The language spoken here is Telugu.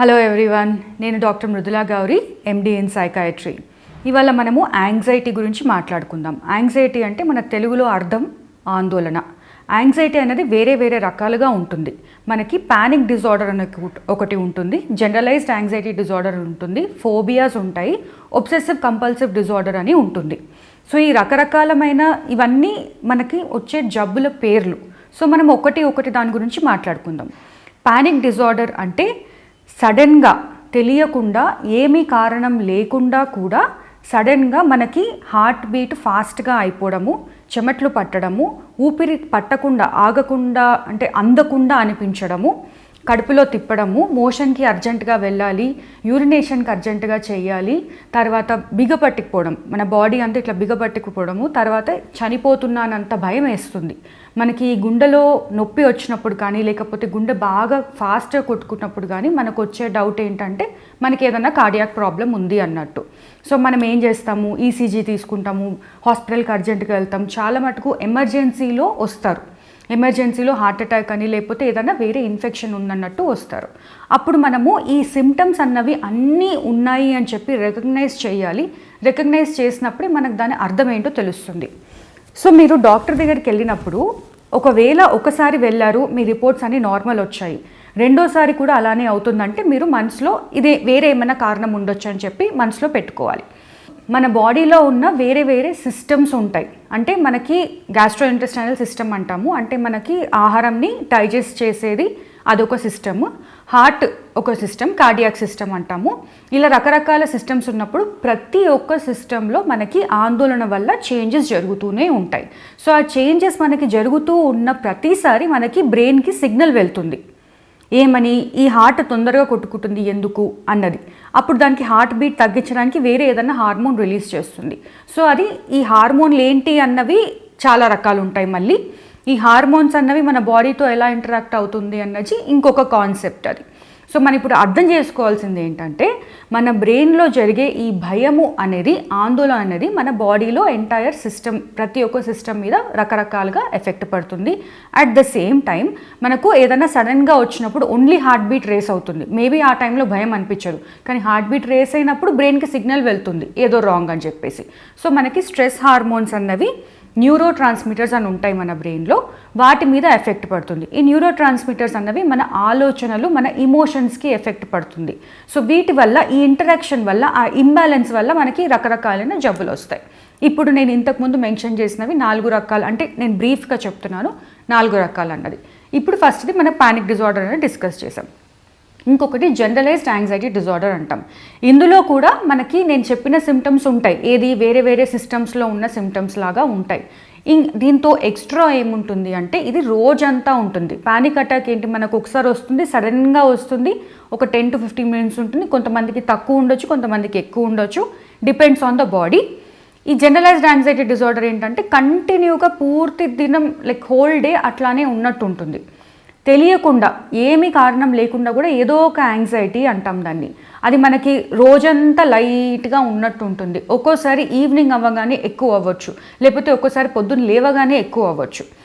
హలో ఎవ్రీవన్ నేను doctor Mridula Gauri MD in psychiatry ఇవాళ మనము యాంగ్జైటీ గురించి మాట్లాడుకుందాం. యాంగ్జైటీ అంటే మన తెలుగులో అర్థం ఆందోళన. యాంగ్జైటీ అనేది వేరే వేరే రకాలుగా ఉంటుంది. మనకి పానిక్ డిజార్డర్ అనే ఒకటి ఉంటుంది జనరలైజ్డ్ యాంగ్జైటీ డిజార్డర్ ఉంటుంది ఫోబియాస్ ఉంటాయి ఒబ్సెసివ్ కంపల్సివ్ డిజార్డర్ అని ఉంటుంది. సో ఈ రకరకాలమైన ఇవన్నీ మనకి వచ్చే జబ్బుల పేర్లు. సో మనం ఒకటి ఒకటి దాని గురించి మాట్లాడుకుందాం. పానిక్ డిజార్డర్ అంటే సడన్గా తెలియకుండా ఏమీ కారణం లేకుండా కూడా సడన్గా మనకి హార్ట్ బీట్ ఫాస్ట్గా అయిపోవడము చెమట్లు పట్టడము ఊపిరి పట్టకుండా ఆగకుండా అంటే అందకుండా అనిపించడము కడుపులో తిప్పడము మోషన్కి అర్జెంటుగా వెళ్ళాలి యూరినేషన్కి అర్జెంటుగా చేయాలి తర్వాత బిగపట్టుకుపోవడం మన బాడీ అంతా ఇట్లా బిగపట్టుకుపోవడము తర్వాత చనిపోతున్నానంత భయం వేస్తుంది. మనకి గుండెలో నొప్పి వచ్చినప్పుడు కానీ లేకపోతే గుండె బాగా ఫాస్ట్గా కొట్టుకున్నప్పుడు కానీ మనకు వచ్చే డౌట్ ఏంటంటే మనకి ఏదైనా కార్డియాక్ ప్రాబ్లం ఉంది అన్నట్టు. సో మనం ఏం చేస్తాము? ఈసీజీ తీసుకుంటాము హాస్పిటల్కి అర్జెంటుగా వెళ్తాం చాలా మటుకు ఎమర్జెన్సీలో వస్తారు. ఎమర్జెన్సీలో హార్ట్ అటాక్ అని లేకపోతే ఏదైనా వేరే ఇన్ఫెక్షన్ ఉందన్నట్టు వస్తారు. అప్పుడు మనము ఈ సిమ్టమ్స్ అన్నవి అన్నీ ఉన్నాయి అని చెప్పి రికగ్నైజ్ చేయాలి. రికగ్నైజ్ చేసినప్పుడే మనకు దాని అర్థం ఏంటో తెలుస్తుంది. సో మీరు డాక్టర్ దగ్గరికి వెళ్ళినప్పుడు ఒకవేళ ఒకసారి వెళ్ళారు మీ రిపోర్ట్స్ అన్ని నార్మల్ వచ్చాయి. రెండోసారి కూడా అలానే అవుతుందంటే మీరు మనసులో ఇదే వేరే ఏమైనా కారణం ఉండొచ్చు అని చెప్పి మనసులో పెట్టుకోవాలి. మన బాడీలో ఉన్న వేరే వేరే సిస్టమ్స్ ఉంటాయి. అంటే మనకి గ్యాస్ట్రో ఇంటెస్టైనల్ సిస్టమ్ అంటాము. అంటే మనకి ఆహారంని డైజెస్ట్ చేసేది అదొక సిస్టమ్ హార్ట్ ఒక సిస్టమ్ కార్డియాక్ సిస్టమ్ అంటాము. ఇలా రకరకాల సిస్టమ్స్ ఉన్నప్పుడు ప్రతి ఒక్క సిస్టంలో మనకి ఆందోళన వల్ల చేంజెస్ జరుగుతూనే ఉంటాయి. సో ఆ చేంజెస్ మనకి జరుగుతూ ఉన్న ప్రతిసారి మనకి బ్రెయిన్కి సిగ్నల్ వెళ్తుంది. ఏమని? ఈ హార్ట్ తొందరగా కొట్టుకుంటుంది ఎందుకు? అన్నది. అప్పుడు దానికి హార్ట్ బీట్ తగ్గించడానికి వేరే ఏదైనా హార్మోన్ రిలీజ్ చేస్తుంది. సో అది ఈ హార్మోన్లు ఏంటి అన్నవి చాలా రకాలు ఉంటాయి మళ్ళీ. ఈ హార్మోన్స్ అన్నవి మన బాడీతో ఎలా ఇంటరాక్ట్ అవుతుంది అన్నది ఇంకొక కాన్సెప్ట్ అది. సో మనం ఇప్పుడు అర్థం చేసుకోవాల్సింది ఏంటంటే మన బ్రెయిన్లో జరిగే ఈ భయము అనేది ఆందోళన అనేది మన బాడీలో ఎంటైర్ సిస్టమ్ ప్రతి ఒక్క సిస్టమ్ మీద రకరకాలుగా ఎఫెక్ట్ పడుతుంది. అట్ ద సేమ్ టైం మనకు ఏదైనా సడన్గా వచ్చినప్పుడు ఓన్లీ హార్ట్ బీట్ రేస్ అవుతుంది. మేబీ ఆ టైంలో భయం అనిపించదు. కానీ హార్ట్ బీట్ రేస్ అయినప్పుడు బ్రెయిన్కి సిగ్నల్ వెళ్తుంది. ఏదో రాంగ్ అని చెప్పేసి. సో మనకి స్ట్రెస్ హార్మోన్స్ అన్నవి న్యూరో ట్రాన్స్మిటర్స్ అని ఉంటాయి మన బ్రెయిన్లో వాటి మీద ఎఫెక్ట్ పడుతుంది. ఈ న్యూరో ట్రాన్స్మిటర్స్ అన్నవి మన ఆలోచనలు మన ఇమోషన్స్కి ఎఫెక్ట్ పడుతుంది. సో వీటి వల్ల ఈ ఇంటరాక్షన్ వల్ల ఆ ఇంబ్యాలెన్స్ వల్ల మనకి రకరకాలైన జబ్బులు వస్తాయి. ఇప్పుడు నేను ఇంతకుముందు మెన్షన్ చేసినవి నాలుగు రకాలు. అంటే నేను బ్రీఫ్గా చెప్తున్నాను నాలుగు రకాలు అన్నది. ఇప్పుడు ఫస్ట్ది మన పానిక్ డిజార్డర్ అనేది డిస్కస్ చేసాం ఇంకొకటి జనరలైజ్డ్ యాంగ్జైటీ డిజార్డర్ అంటాం. ఇందులో కూడా మనకి నేను చెప్పిన సిమ్టమ్స్ ఉంటాయి. ఏది? వేరే వేరే సిస్టమ్స్లో ఉన్న సిమ్టమ్స్ లాగా ఉంటాయి. దీంతో ఎక్స్ట్రా ఏముంటుంది అంటే ఇది రోజంతా ఉంటుంది. పానిక్ అటాక్ ఏంటి? మనకు ఒకసారి వస్తుంది సడన్గా వస్తుంది ఒక టెన్ టు ఫిఫ్టీన్ మినిట్స్ ఉంటుంది. కొంతమందికి తక్కువ ఉండొచ్చు కొంతమందికి ఎక్కువ ఉండొచ్చు. డిపెండ్స్ ఆన్ ద బాడీ ఈ జనరలైజ్డ్ యాంగ్జైటీ డిజార్డర్ ఏంటంటే కంటిన్యూగా పూర్తి దినం లైక్ హోల్ డే అట్లానే ఉన్నట్టు ఉంటుంది తెలియకుండా ఏమి కారణం లేకుండా కూడా ఏదో ఒక యాంగ్జైటీ అంటాం దాన్ని. అది మనకి రోజంతా లైట్గా ఉన్నట్టు ఉంటుంది ఒక్కోసారి ఈవినింగ్ అవ్వగానే ఎక్కువ అవ్వచ్చు. లేకపోతే ఒక్కోసారి పొద్దున్న లేవగానే ఎక్కువ అవ్వచ్చు.